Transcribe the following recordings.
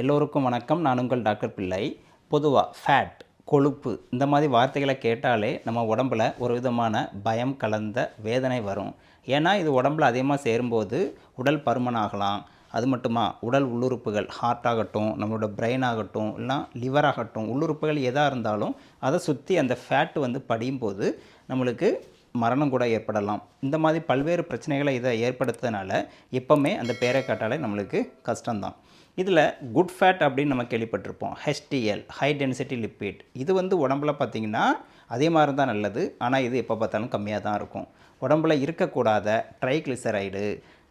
எல்லோருக்கும் வணக்கம். நான் உங்கள் டாக்டர் பிள்ளை. பொதுவாக ஃபேட் கொழுப்பு இந்த மாதிரி வார்த்தைகளை கேட்டாலே நம்ம உடம்புல ஒரு விதமான பயம் கலந்த வேதனை வரும். ஏன்னா இது உடம்புல அதிகமாக சேரும்போது உடல் பருமன் ஆகலாம் அது மட்டுமா உடல் உள்ளுறுப்புகள் ஹார்ட் ஆகட்டும் நம்மளோட பிரெயின் ஆகட்டும் இல்லை லிவர் ஆகட்டும் உள்ளுறுப்புகள் எதாக இருந்தாலும் அதை சுற்றி அந்த ஃபேட் வந்து படியும் போது நம்மளுக்கு மரணம் கூட ஏற்படலாம். இந்த மாதிரி பல்வேறு பிரச்சனைகளை இதை ஏற்படுத்துறதுனால எப்போவுமே அந்த பேரை காட்டாலே நம்மளுக்கு கஷ்டம்தான். இதில் குட் ஃபேட் அப்படின்னு நம்ம கேள்விப்பட்டிருப்போம். ஹெச்டிஎல் ஹை டென்சிட்டி லிப்பிட் இது வந்து உடம்புல பார்த்திங்கன்னா அதே மாதிரி தான் நல்லது. ஆனால் இது எப்போ பார்த்தாலும் கம்மியாக தான் இருக்கும். உடம்புல இருக்கக்கூடாத ட்ரைக்ளிசரைடு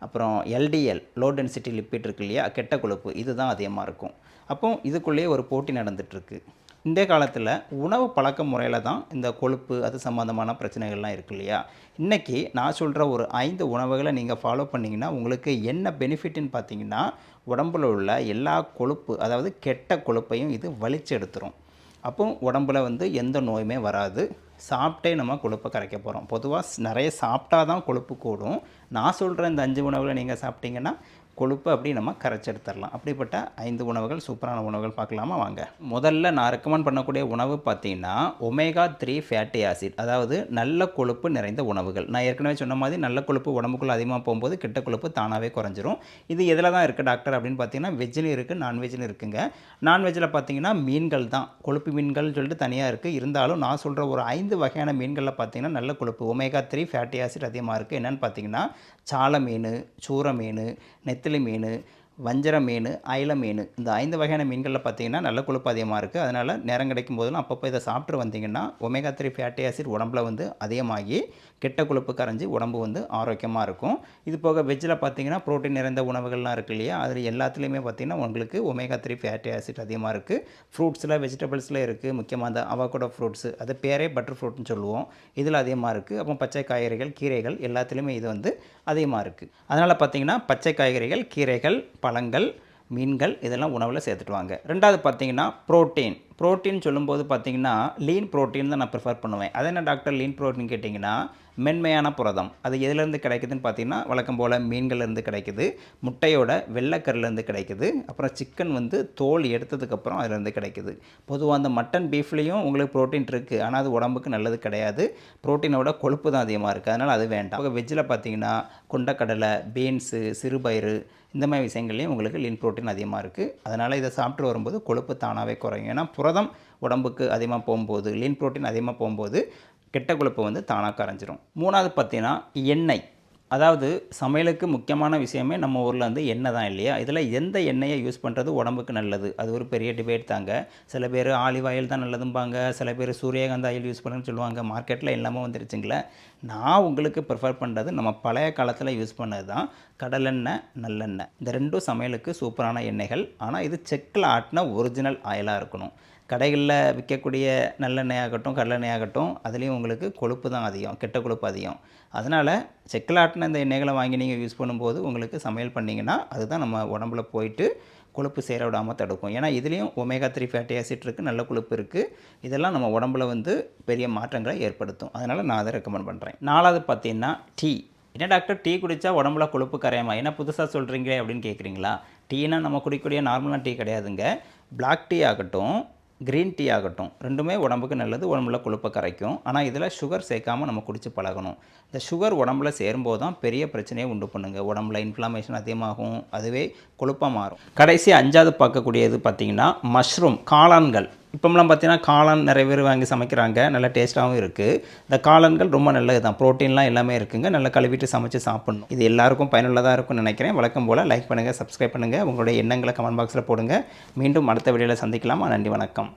அப்புறம் எல்டிஎல் லோ டென்சிட்டி லிப்பிட் இருக்கு இல்லையா? கெட்ட கொழுப்பு இதுதான் அதிகமாக இருக்கும். அப்போ இதுக்குள்ளேயே ஒரு போட்டி நடந்துகிட்ருக்கு இந்த காலத்தில் உணவு பழக்க முறையில் தான் இந்த கொழுப்பு அது சம்மந்தமான பிரச்சனைகள்லாம் இருக்கு இல்லையா? இன்றைக்கி நான் சொல்கிற ஒரு ஐந்து உணவுகளை நீங்கள் ஃபாலோ பண்ணிங்கன்னா உங்களுக்கு என்ன பெனிஃபிட்னு பார்த்தீங்கன்னா உடம்புல உள்ள எல்லா கொழுப்பு அதாவது கெட்ட கொழுப்பையும் இது வலிச்சு எடுத்துரும். அப்போ உடம்புல வந்து எந்த நோயுமே வராது. சாப்பிட்டே நம்ம கொழுப்பை கரைக்க போகிறோம் பொதுவாக நிறைய சாப்பிட்டா தான் கொழுப்பு கூடும். நான் சொல்கிற இந்த அஞ்சு உணவுகளை நீங்கள் சாப்பிட்டீங்கன்னா கொழுப்பு அப்படி நம்ம கரைச்சி எடுத்துடலாம் அப்படிப்பட்ட ஐந்து உணவுகள் சூப்பரான உணவுகள் பார்க்கலாமா? வாங்க. முதல்ல நான் ரெக்கமெண்ட் பண்ணக்கூடிய உணவு பார்த்தீங்கன்னா ஒமேகா த்ரீ ஃபேட்டி ஆசிட் அதாவது நல்ல கொழுப்பு நிறைந்த உணவுகள். நான் ஏற்கனவே சொன்ன மாதிரி நல்ல கொழுப்பு உடம்புக்குள்ள அதிகமாக போகும்போது கிட்ட கொழுப்பு தானாகவே குறைஞ்சிரும். இது எதில் தான் இருக்குது டாக்டர் அப்படின்னு பார்த்தீங்கன்னா வெஜ்ஜிலும் இருக்குது நான்வெஜ்ஜிலும் இருக்குங்க. நான்வெஜ்ஜில் பார்த்தீங்கன்னா மீன்கள் தான். கொழுப்பு மீன்கள் சொல்லிட்டு தனியாக இருக்குது இருந்தாலும் நான் சொல்கிற ஒரு ஐந்து வகையான மீன்களில் பார்த்தீங்கன்னா நல்ல கொழுப்பு ஒமேகா த்ரீ ஃபேட்டி ஆசிட் அதிகமாக இருக்குது என்னென்னு பார்த்தீங்கன்னா சால மீன் சூற மீன் நெத்திலி மீன் வஞ்சர மீன் அயில மீன் இந்த ஐந்து வகையான மீன்களில் பார்த்தீங்கன்னா நல்ல கொழுப்பு அதிகமாக இருக்குது அதனால் நேரம் கிடைக்கும் போதெல்லாம் அப்பப்போ இதை சாப்பிட்டு வந்தீங்கன்னா ஒமேகா த்ரீ ஃபேட்டி ஆசிட் உடம்புல வந்து அதிகமாகி கெட்ட கொழுப்பு கரைஞ்சி உடம்பு வந்து ஆரோக்கியமாக இருக்கும். இது போக வெஜ்ஜில் பார்த்தீங்கன்னா புரோட்டீன் நிறைந்த உணவுகள்லாம் இருக்கு இல்லையா? அதில் எல்லாத்துலேயுமே பார்த்தீங்கன்னா உங்களுக்கு ஒமேகா த்ரீ ஃபேட்டி ஆசிட் அதிகமாக இருக்குது ஃப்ரூட்ஸில் வெஜிடபிள்ஸில் இருக்குது முக்கியமாக அந்த அவகோடோ ஃப்ரூட்ஸ் அது பேரே பட்டர் ஃப்ரூட்னு சொல்லுவோம். இதில் அதிகமாக இருக்குது அப்புறம் பச்சை காய்கறிகள் கீரைகள் எல்லாத்துலேயுமே இது வந்து அதிகமாக இருக்குது அதனால் பார்த்தீங்கன்னா பச்சை காய்கறிகள் கீரைகள் பழங்கள் மீன்கள் இதெல்லாம் உணவில் சேர்த்துட்டு வாங்க. ரெண்டாவது பார்த்தீங்கன்னா ப்ரோட்டீன் ப்ரோட்டீன் சொல்லும்போது பார்த்தீங்கன்னா லீன் ப்ரோட்டீன் தான் நான் ப்ரிஃபர் பண்ணுவேன். அது என்ன டாக்டர் லீன் ப்ரோட்டீன் கேட்டிங்கன்னா மென்மையான புரதம். அது எதுலேருந்து கிடைக்குதுன்னு பார்த்தீங்கன்னா வழக்கம் போல் மீன்கள்லேருந்து கிடைக்குது முட்டையோட வெள்ளைக்கருலேருந்து கிடைக்குது அப்புறம் சிக்கன் வந்து தோல் எடுத்ததுக்கப்புறம் அதுலேருந்து கிடைக்குது. பொதுவாக அந்த மட்டன் பீஃப்லேயும் உங்களுக்கு ப்ரோட்டீன் இருக்குது ஆனால் அது உடம்புக்கு நல்லது கிடையாது. ப்ரோட்டீனோட கொழுப்பு தான் அதிகமாக இருக்குது அதனால் அது வேண்டாம். வெஜ்ஜில் பார்த்தீங்கன்னா கொண்டக்கடலை பீன்ஸு சிறுபயிறு இந்த மாதிரி விஷயங்கள்லையும் உங்களுக்கு லீன் ப்ரோட்டீன் அதிகமாக இருக்குது அதனால் இதை சாப்பிட்டு வரும்போது கொழுப்பு தானாகவே குறையும். ஏன்னா புரதம் உடம்புக்கு அதிகமாக போகும்போது லீன் ப்ரோட்டீன் அதிகமாக போகும்போது கெட்ட கொழுப்பு வந்து தானாக கரைஞ்சிரும். மூணாவது பார்த்தீங்கன்னா எண்ணெய். அதாவது சமையலுக்கு முக்கியமான விஷயமே நம்ம ஊரில் வந்து எண்ணெய் தான் இல்லையா? இதில் எந்த எண்ணெயை யூஸ் பண்ணுறது உடம்புக்கு நல்லது? அது ஒரு பெரிய டிபேட் தாங்க. சில பேர் ஆலிவ் ஆயில் தான் நல்லதும்பாங்க. சில பேர் சூரியகாந்த ஆயில் யூஸ் பண்ணுன்னு சொல்லுவாங்க. மார்க்கெட்டில் எல்லாமே வந்துருச்சுங்களே. நான் உங்களுக்கு ப்ரிஃபர் பண்ணுறது நம்ம பழைய காலத்தில் யூஸ் பண்ணது தான் கடலெண்ணெய் நல்லெண்ணெய். இந்த ரெண்டும் சமையலுக்கு சூப்பரான எண்ணெய்கள். ஆனால் இது செக்கில் ஆட்டின ஒரிஜினல் ஆயிலாக இருக்கணும். கடைகளில் விற்கக்கூடிய நல்லெண்ணெய் ஆகட்டும் கடலெண்ணெய் ஆகட்டும் அதுலேயும் உங்களுக்கு கொழுப்பு தான் அதிகம் கெட்ட கொழுப்பு அதிகம். அதனால் செக்கில் ஆட்டின இந்த எண்ணெய்களை வாங்கி நீங்கள் யூஸ் பண்ணும்போது உங்களுக்கு சமையல் பண்ணிங்கன்னா அதுதான் நம்ம உடம்புல போயிட்டு கொழுப்பு சேர விடாமல் தடுக்கும். ஏன்னா இதுலேயும் ஒமேகா த்ரீ ஃபேட்டி ஆசிட் இருக்குது நல்ல கொழுப்பு இருக்குது இதெல்லாம் நம்ம உடம்புல வந்து பெரிய மாற்றங்களை ஏற்படுத்தும். அதனால் நான் அதை ரெக்கமெண்ட் பண்ணுறேன் நாலாவது பார்த்தீங்கன்னா டீ. என்ன டாக்டர்? டீ குடித்தா உடம்புல கொழுப்பு கரையாமா? என்ன புதுசாக சொல்கிறீங்களே அப்படின்னு கேட்குறீங்களா? டீனா நம்ம குடிக்கக்கூடிய நார்மலாக டீ கிடையாதுங்க. பிளாக் டீ ஆகட்டும் க்ரீன் டீ ஆகட்டும். ரெண்டுமே உடம்புக்கு நல்லது உடம்புல கொழுப்பை கரைக்கும். ஆனால் இதில் சுகர் சேர்க்காமல் நம்ம குடித்து பழகணும். இந்த சுகர் உடம்புல சேரும்போது தான் பெரிய பிரச்சனையை உண்டு பண்ணுங்க. உடம்புல இன்ஃப்ளமேஷன் அதிகமாகும் அதுவே கொழுப்பாக மாறும். கடைசி அஞ்சாவது பார்க்கக்கூடியது பார்த்திங்கன்னா மஷ்ரூம் காளான்கள். இப்போம்லாம் பார்த்தீங்கன்னா காளான் நிறைய பேர் வாங்கி சமைக்கிறாங்க. நல்ல டேஸ்ட்டாகவும் இருக்குது இந்த காளான்கள் ரொம்ப நல்லது தான் ப்ரோட்டீன்லாம் எல்லாமே இருக்குங்க. நல்லா கழுவிட்டு சமைச்சு சாப்பிட்ணும். இது எல்லாருக்கும் பயனுள்ளதாக இருக்கும்னு நினைக்கிறேன். வழக்கம் போல் லைக் பண்ணுங்கள் சப்ஸ்கிரைப் பண்ணுங்கள் உங்களுடைய எண்ணங்களை கமெண்ட் பாக்ஸில் போடுங்க. மீண்டும் அடுத்த வீடியோவில் சந்திக்கலாமா? நன்றி வணக்கம்.